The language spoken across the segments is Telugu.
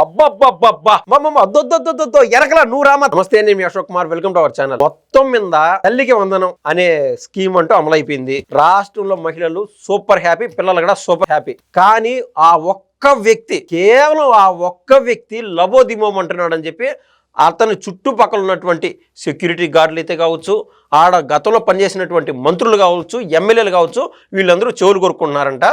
అబ్బబ్బబ్బబ్బా. మమ్మమ్మ అద్దొద్దొద్దొద్దో ఎరకల నూరామ. నమస్తే నేను Ashok Kumar. Welcome to our channel. మొత్తం మీద తల్లికి వందనం అనే స్కీమ్ అంటూ అమలైపోయింది. రాష్ట్రంలో మహిళలు సూపర్ హ్యాపీ పిల్లలు కూడా సూపర్ హ్యాపీ. కానీ ఆ ఒక్క వ్యక్తి కేవలం ఆ ఒక్క వ్యక్తి లబోదిమోం అంటున్నాడు అని చెప్పి అతని చుట్టుపక్కల ఉన్నటువంటి సెక్యూరిటీ గార్డులు అయితే కావచ్చు ఆడ గతంలో పనిచేసినటువంటి మంత్రులు కావచ్చు ఎమ్మెల్యేలు కావచ్చు వీళ్ళందరూ చెవులు కొరుకుంటున్నారంట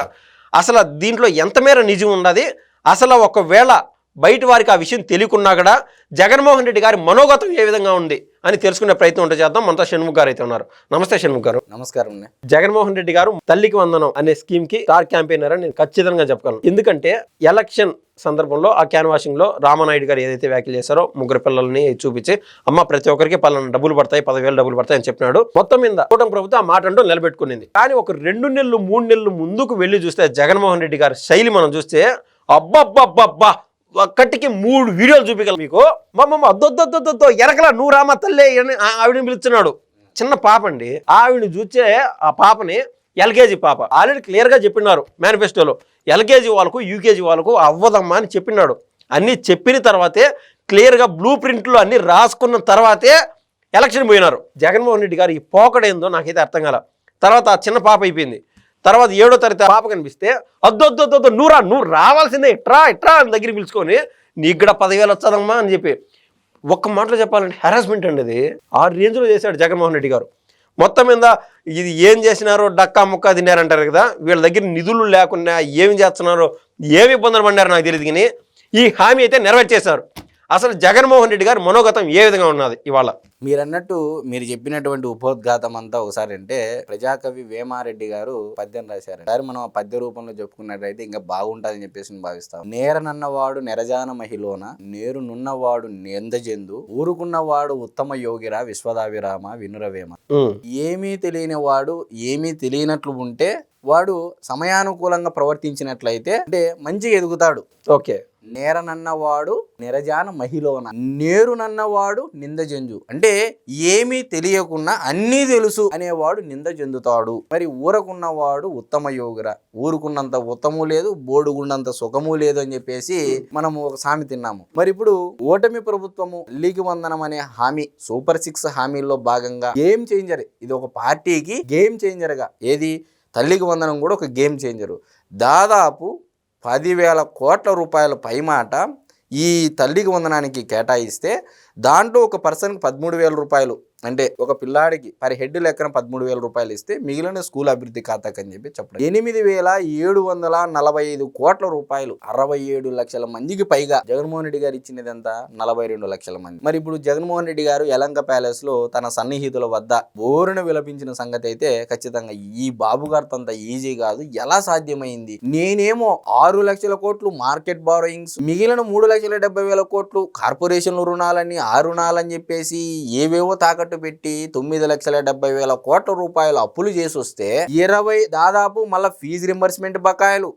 అసలు దీంట్లో ఎంత మేర నిజం ఉన్నది? అసలు ఒకవేళ బయట వారికి ఆ విషయం తెలియకున్నా కూడా జగన్మోహన్ రెడ్డి గారి మనోగతం ఏ విధంగా ఉంది అని తెలుసుకునే ప్రయత్నం ఉంటే చేద్దాం. మనతో షణ్ముఖ్ గారు అయితే ఉన్నారు. నమస్తే షణ్ముఖ్ గారు. నమస్కారం. జగన్మోహన్ రెడ్డి గారు తల్లికి వందనం అనే స్కీమ్కి స్టార్ క్యాంపెయినర్ అని నేను ఖచ్చితంగా చెప్పగలను. ఎందుకంటే ఎలక్షన్ సందర్భంలో ఆ క్యాన్వాషింగ్లో రామనాయుడు గారు ఏదైతే వ్యాఖ్యలు చేశారో ముగ్గురు పిల్లల్ని చూపించి అమ్మ ప్రతి ఒక్కరికి పలానా డబ్బులు పడతాయి పదివేలు డబ్బులు పడతాయి అని చెప్పినాడు. మొత్తం మీద కూటమి ప్రభుత్వం ఆ మాట అంటూ నిలబెట్టుకునింది. కానీ ఒక రెండు నెలలు మూడు నెలలు ముందుకు వెళ్ళి చూస్తే జగన్మోహన్ రెడ్డి గారి శైలి మనం చూస్తే అబ్బబ్బబ్బబ్బా! ఒక్కటికి మూడు వీడియోలు చూపించాలి మీకు. మమ్మ అద్దొద్దొద్దొద్దో ఎరకల నువ్వు రామ తల్లే అని ఆవిడని పిలుస్తున్నాడు. చిన్న పాప అండి ఆవిడని చూచే ఆ పాపని ఎల్కేజీ పాప. ఆల్రెడీ క్లియర్గా చెప్పినారు మేనిఫెస్టోలో. ఎల్కేజీ వాళ్ళకు యూకేజీ వాళ్ళకు అవ్వదమ్మా అని చెప్పినాడు. అన్నీ చెప్పిన తర్వాతే క్లియర్గా బ్లూ ప్రింట్లు అన్నీ రాసుకున్న తర్వాతే ఎలక్షన్ పోయినారు. జగన్మోహన్ రెడ్డి గారు ఈ పోకడేందో నాకైతే అర్థం కాల. తర్వాత ఆ చిన్న పాప అయిపోయింది. తర్వాత ఏడో తరగతి పాప కనిపిస్తే అద్దొద్దొద్దొద్దు నువ్వు రా నువ్వు రావాల్సిందే ఇట్రా ఇట్రా అని దగ్గర పిలుచుకొని నీకు కూడా పదివేలు వచ్చదమ్మా అని చెప్పి ఒక్క మాటలో చెప్పాలంటే హెరాస్మెంట్ అండి అది. ఆ రేంజ్లో చేశాడు జగన్మోహన్ రెడ్డి గారు. మొత్తం మీద ఇది ఏం చేసినారో డక్కా ముక్క తిన్నారంటారు కదా వీళ్ళ దగ్గర నిధులు లేకుండా ఏమి చేస్తున్నారో ఏమి ఇబ్బందులు పడినారో నాకు తెలియదు కానీ ఈ హామీ అయితే నెరవేర్చేశారు. అసలు జగన్మోహన్ రెడ్డి గారు మనోగతం ఏ విధంగా ఉన్నది ఇవాళ? మీరు అన్నట్టు మీరు చెప్పినటువంటి ఉపోద్ఘాతం అంతా ఒకసారి అంటే ప్రజాకవి వేమారెడ్డి గారు పద్యం రాశారు ఒకసారి మనం ఆ పద్య రూపంలో చెప్పుకున్నట్లయితే ఇంకా బాగుంటుందని చెప్పేసి భావిస్తాం నేరనన్నవాడు నెరజాన మహిలోన నేరునున్నవాడు నెందజెందు ఊరుకున్నవాడు ఉత్తమ యోగిరా విశ్వదావిరామ వినురవేమ. ఏమీ తెలియని వాడు ఏమీ తెలియనట్లు ఉంటే వాడు సమయానుకూలంగా ప్రవర్తించినట్లయితే అంటే మంచిగా ఎదుగుతాడు. ఓకే. నేరనన్నవాడు నిరజాన మహిలోన నేరునన్నవాడు నింద జంజు అంటే ఏమీ తెలియకున్నా అన్నీ తెలుసు అనేవాడు నింద చెందుతాడు మరి ఊరకున్నవాడు ఉత్తమ యోగిరా. ఊరుకున్నంత ఉత్తము లేదు బోడుగున్నంత సుఖము లేదు అని చెప్పేసి మనము ఒక సామె తిన్నాము. మరి ఇప్పుడు ఓటమి ప్రభుత్వము లీగి వందనం అనే హామీ సూపర్ సిక్స్ హామీల్లో భాగంగా గేమ్ చేంజర్ ఇది ఒక పార్టీకి గేమ్ చేంజర్గా ఏది? తల్లికి వందనం కూడా ఒక గేమ్ చేంజరు. దాదాపు పదివేల కోట్ల రూపాయల పైమాట ఈ తల్లికి వందనానికి కేటాయిస్తే దాంట్లో ఒక పర్సన్కి పదమూడు వేల రూపాయలు అంటే ఒక పిల్లాడికి పర్ హెడ్ లెక్కన పదమూడు వేల రూపాయలు ఇస్తే మిగిలిన స్కూల్ అభివృద్ధి ఖాతాకి అని చెప్పి చెప్పడం. ఎనిమిది వేల ఏడు వందల నలభై ఐదు కోట్ల రూపాయలు అరవై ఏడు లక్షల మందికి పైగా జగన్మోహన్ రెడ్డి గారు ఇచ్చినది ఎంత? నలభై రెండు లక్షల మంది. మరి ఇప్పుడు జగన్మోహన్ రెడ్డి గారు యలంక ప్యాలెస్లో తన సన్నిహితుల వద్ద బోరున విలపించిన సంగతి అయితే ఖచ్చితంగా ఈ బాబు గారితో అంత ఈజీ కాదు. ఎలా సాధ్యమైంది? నేనేమో ఆరు లక్షల కోట్లు మార్కెట్ బారోయింగ్స్ మిగిలిన మూడు లక్షల డెబ్బై వేల కోట్లు కార్పొరేషన్ రుణాలని ఆ రుణాలని చెప్పేసి ఏవేవో తాకట్టు పెట్టి తొమ్మిది లక్షల డెబ్బై వేల కోట్ల రూపాయలు అప్పులు చేసి వస్తే ఇరవై దాదాపు మళ్ళీ ఫీజు రింబర్స్మెంట్ బకాయిలు.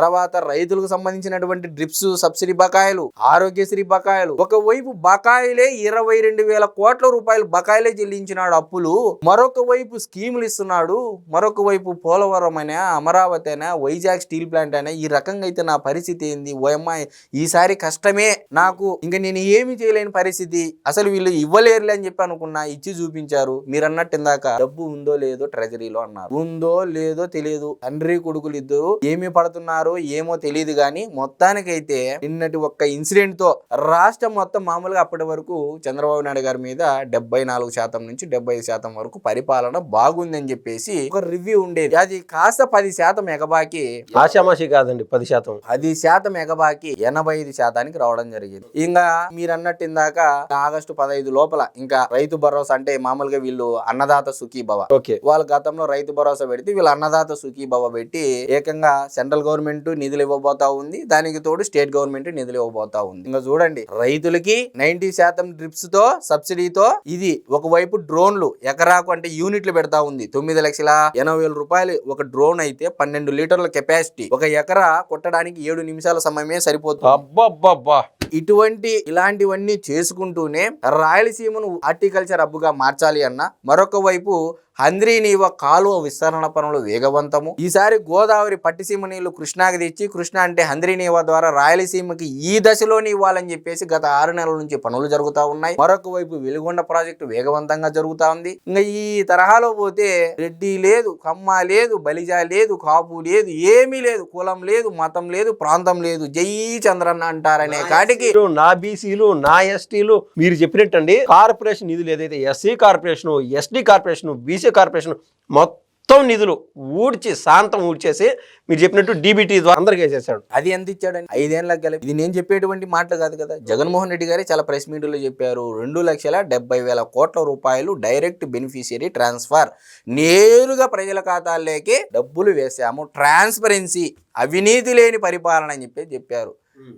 తర్వాత రైతులకు సంబంధించినటువంటి డ్రిప్స్ సబ్సిడీ బకాయిలు ఆరోగ్యశ్రీ బకాయిలు. ఒకవైపు బకాయిలే ఇరవై రెండు వేల కోట్ల రూపాయలు బకాయిలే చెల్లించినాడు అప్పులు. మరొక వైపు స్కీములు ఇస్తున్నాడు. మరొక వైపు పోలవరం అయినా అమరావతి అయినా వైజాగ్ స్టీల్ ప్లాంట్ అయినా ఈ రకంగా అయితే నా పరిస్థితి ఏంది? ఓ అమ్మాయి ఈసారి కష్టమే. నాకు ఇంకా నేను ఏమి చేయలేని పరిస్థితి. అసలు వీళ్ళు ఇవ్వలేరులే అని చెప్పి అనుకున్నా. ఇచ్చి చూపించారు. మీరు అన్నట్టు ఇందాక డబ్బు ఉందో లేదో ట్రెజరీలో అన్నారు. ఉందో లేదో తెలియదు తండ్రి కొడుకులు ఇద్దరు ఏమి పడుతున్నారో ఏమో తెలియదు కానీ మొత్తానికైతే నిన్నటి ఒక్క ఇన్సిడెంట్తో రాష్ట్రం మొత్తం మామూలుగా అప్పటి వరకు చంద్రబాబు నాయుడు గారి మీద డెబ్బై నాలుగు శాతం నుంచి డెబ్బై శాతం వరకు పరిపాలన బాగుందని చెప్పేసి ఒక రివ్యూ ఉండేది. అది కాస్త పది శాతం ఎగబాకి ఆషామాషి కాదండి పది శాతం. పది శాతం ఎగబాకి ఎనభై ఐదు శాతానికి రావడం జరిగింది. ఇంకా మీరు అన్నట్టు ఇందాక ఆగస్టు పదహైదు లోపల ఇంకా రైతు భరోసా అంటే మామూలుగా వీళ్ళు అన్నదాత సుఖీభవ ఓకే. వాళ్ళు గతంలో రైతు భరోసా పెడితే వీళ్ళు అన్నదాత సుఖీభవ పెట్టి ఏకంగా సెంట్రల్ గవర్నమెంట్ నిధులు ఇవ్వబోతా ఉంది. దానికి తోడు స్టేట్ గవర్నమెంట్ నిధులు ఇవ్వబోతా ఉంది. ఇంకా చూడండి రైతులకి నైన్టీ శాతం డ్రిప్స్తో సబ్సిడీతో ఇది ఒకవైపు డ్రోన్లు ఎకరాకు అంటే యూనిట్లు పెడతా ఉంది. తొమ్మిది లక్షల ఎనభై వేల రూపాయలు ఒక డ్రోన్ అయితే పన్నెండు లీటర్ల కెపాసిటీ. ఒక ఎకరా కొట్టడానికి ఏడు నిమిషాల సమయమే సరిపోతుంది. అబ్బబ్బబ్బా. ఇటువంటి ఇలాంటివన్నీ చేసుకుంటూనే రాయలసీమను హార్టికల్చర్ హబ్గా మార్చాలి అన్న మరొక వైపు హంద్రీనీవ కాలువ విస్తరణ పనులు వేగవంతము. ఈసారి గోదావరి పట్టిసీమ నీళ్ళు కృష్ణాకి తెచ్చి కృష్ణ అంటే హంద్రీనీవ ద్వారా రాయలసీమకి ఈ దశలోనే ఇవ్వాలని చెప్పేసి గత ఆరు నెలల నుంచి పనులు జరుగుతూ ఉన్నాయి. మరొక వైపు వెలుగొండ ప్రాజెక్టు వేగవంతంగా జరుగుతా ఉంది. ఇంకా ఈ తరహాలో పోతే రెడ్డి లేదు కమ్మ లేదు బలిజ లేదు కాపు లేదు ఏమీ లేదు కులం లేదు మతం లేదు ప్రాంతం లేదు జై చంద్రన్న అంటారనే కాటికి నా బీసీలు నా ఎస్టీలు మీరు చెప్పినట్టండి కార్పొరేషన్ నిధులు ఏదైతే SC corporation ST corporation BC corporation మొత్తం నిధులు ఊడ్చి శాంతం ఊడ్చేసి మీరు చెప్పినట్టు డీబీటీ ద్వారా అందరికి వేసేసాడు అది ఎంత ఇచ్చాడని ఐదేళ్ళకి కలిపి ఇది నేను చెప్పేటువంటి మాటలు కాదు కదా. జగన్మోహన్ రెడ్డి గారే చాలా ప్రెస్ మీట్లో చెప్పారు. రెండు లక్షల డెబ్బై వేల కోట్ల రూపాయలు డైరెక్ట్ బెనిఫిషియరీ ట్రాన్స్ఫర్. నేరుగా ప్రజల ఖాతాల్లోకి డబ్బులు వేసాము ట్రాన్స్పరెన్సీ అవినీతి లేని పరిపాలన అని చెప్పి చెప్పారు.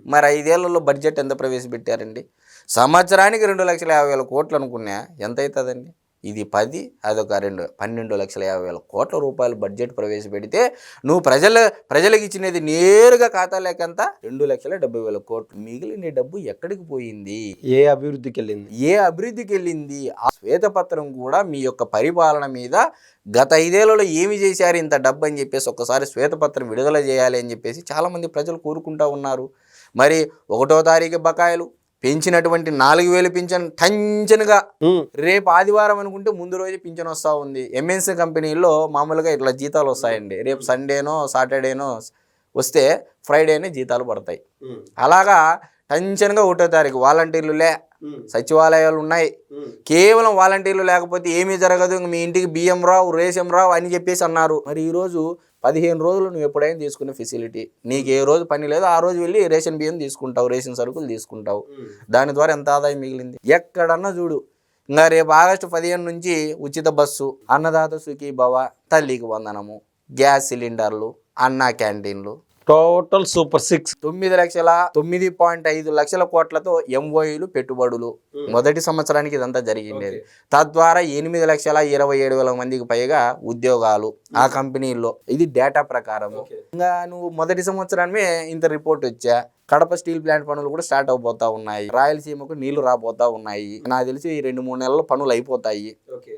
మరి ఐదేళ్ళలో బడ్జెట్ ఎంత ప్రవేశపెట్టారండి? సంవత్సరానికి రెండు లక్షల యాభై వేల కోట్లు అనుకున్నా ఎంత అవుతుందండి ఇది పది అదొక రెండు పన్నెండు లక్షల యాభై వేల కోట్ల రూపాయలు బడ్జెట్ ప్రవేశపెడితే నువ్వు ప్రజల ప్రజలకు ఇచ్చినది నేరుగా ఖాతాలోకి ఎంత రెండు లక్షల డెబ్బై వేల కోట్లు మిగిలిన డబ్బు ఎక్కడికి పోయింది? ఏ అభివృద్ధికి వెళ్ళింది? ఏ అభివృద్ధికి వెళ్ళింది? ఆ శ్వేతపత్రం కూడా మీ యొక్క పరిపాలన మీద గత ఐదేళ్ళలో ఏమి చేశారు ఇంత డబ్బు అని చెప్పేసి ఒక్కసారి శ్వేతపత్రం విడుదల చేయాలి అని చెప్పేసి చాలామంది ప్రజలు కోరుకుంటా ఉన్నారు. మరి ఒకటో తారీఖు బకాయిలు పెంచినటువంటి నాలుగు వేలు పింఛన్ టంచన్గా రేపు ఆదివారం అనుకుంటే ముందు రోజు పింఛన్ వస్తూ ఉంది. ఎంఎన్సీ కంపెనీల్లో మామూలుగా ఇట్లా జీతాలు వస్తాయండి. రేపు సండేనో సాటర్డేనో వస్తే ఫ్రైడేనే జీతాలు పడతాయి. అలాగా టెన్షన్గా ఒకటో తారీఖు వాలంటీర్లు లే సచివాలయాలు ఉన్నాయి. కేవలం వాలంటీర్లు లేకపోతే ఏమీ జరగదు. మీ ఇంటికి బియ్యం రావు రేషన్ రావు అని చెప్పేసి అన్నారు. మరి ఈరోజు పదిహేను రోజులు నువ్వు ఎప్పుడైనా తీసుకునే ఫెసిలిటీ నీకు ఏ రోజు పని లేదు ఆ రోజు వెళ్ళి రేషన్ బియ్యం తీసుకుంటావు రేషన్ సరుకులు తీసుకుంటావు. దాని ద్వారా ఎంత ఆదాయం మిగిలింది? ఎక్కడన్నా చూడు. ఇంకా రేపు ఆగస్టు పదిహేను నుంచి ఉచిత బస్సు అన్నదాత సుఖీ భవ తల్లికి వందనము గ్యాస్ సిలిండర్లు అన్నా క్యాంటీన్లు. Total super six. తొమ్మిది లక్షల తొమ్మిది పాయింట్ ఐదు లక్షల కోట్లతో ఎంఓఈలు పెట్టుబడులు. మొదటి సంవత్సరానికి ఇదంతా జరిగిండేది. తద్వారా ఎనిమిది లక్షల ఇరవై ఏడు వేల మందికి పైగా ఉద్యోగాలు ఆ కంపెనీల్లో. ఇది డేటా ప్రకారము. ఇంకా నువ్వు మొదటి సంవత్సరమే ఇంత రిపోర్ట్ వచ్చా. కడప స్టీల్ ప్లాంట్ పనులు కూడా స్టార్ట్ అవబోతా ఉన్నాయి. రాయలసీమకు నీళ్ళు రాబోతా ఉన్నాయి. నాకు తెలిసి రెండు మూడు నెలల్లో పనులు అయిపోతాయి.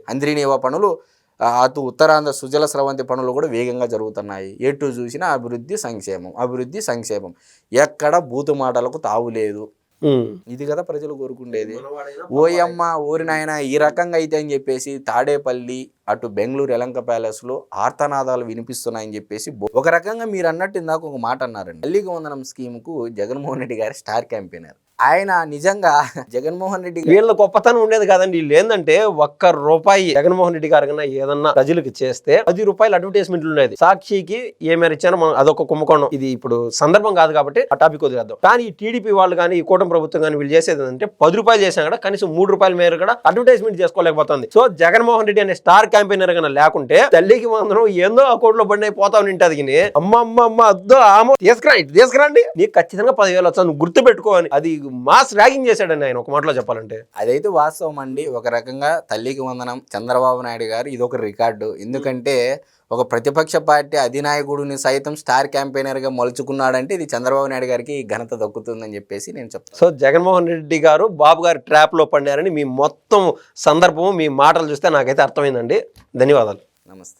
అంద్రినీవా పనులు అటు ఉత్తరాంధ్ర సుజల స్రవంతి పనులు కూడా వేగంగా జరుగుతున్నాయి. ఎటు చూసినా అభివృద్ధి సంక్షేమం అభివృద్ధి సంక్షేమం. ఎక్కడ బూతు మాటలకు తావు లేదు. ఇది కదా ప్రజలు కోరుకుండేది. ఓయమ్మ ఊరి నాయన ఈ రకంగా అయితే అని చెప్పేసి తాడేపల్లి అటు బెంగళూరు ఎలంక ప్యాలెస్లో ఆర్తనాదాలు వినిపిస్తున్నాయని చెప్పేసి ఒక రకంగా మీరు అన్నట్టు ఇందాక ఒక మాట అన్నారండి. తల్లికి వందనం స్కీమ్కు జగన్మోహన్ రెడ్డి గారి స్టార్ క్యాంపెయినర్. ఆయన నిజంగా జగన్మోహన్ రెడ్డి వీళ్ళ గొప్పతనం ఉండేది కాదండి. వీళ్ళు ఏంటంటే ఒక్క రూపాయి జగన్మోహన్ రెడ్డి గారు కన్నా ఏదన్నా ప్రజలకు చేస్తే పది రూపాయలు అడ్వర్టైజ్మెంట్లు ఉండేది. సాక్షికి ఏ మేర ఇచ్చానో మనం అదొక కుంభకోణం. ఇది ఇప్పుడు సందర్భం కాదు కాబట్టి ఆ టాపిక్ వదిలేద్దాం. కానీ ఈ టీడీపీ వాళ్ళు కానీ ఈ కూటమి ప్రభుత్వం కానీ వీళ్ళు చేసేది ఏంటంటే పది రూపాయలు చేసినా కూడా కనీసం మూడు రూపాయల మేర కూడా అడ్వర్టైజ్మెంట్ చేసుకోలేకపోతుంది. సో జగన్మోహన్ రెడ్డి అనే స్టార్ క్యాంపెయినర్ కన్నా లేకుంటే తల్లికి మాత్రం ఏందో ఆ కోట్లో బండి పోతా ఉంటది కానీ అమ్మ అమ్మ అమ్మ అద్దో ఆమో. తీసుకురా ఇటు తీసుకురండి. నీకు ఖచ్చితంగా పదివేలు వచ్చాను గుర్తు పెట్టుకోవాలి అది మాస్ ర్యాగింగ్ చేశాడండి ఆయన ఒక మాటలో చెప్పాలంటే. అదైతే వాస్తవం అండి. ఒక రకంగా తల్లికి వందనం. చంద్రబాబు నాయుడు గారు ఇది ఒక రికార్డు. ఎందుకంటే ఒక ప్రతిపక్ష పార్టీ అధినాయకుడిని సైతం స్టార్ క్యాంపెయినర్గా మలుచుకున్నాడంటే ఇది చంద్రబాబు నాయుడు గారికి ఘనత దక్కుతుందని చెప్పేసి నేను చెప్తాను సో జగన్మోహన్ రెడ్డి గారు బాబు గారు ట్రాప్లో పడినారని మీ మొత్తం సందర్భం మీ మాటలు చూస్తే నాకైతే అర్థమైందండి. ధన్యవాదాలు. నమస్తే.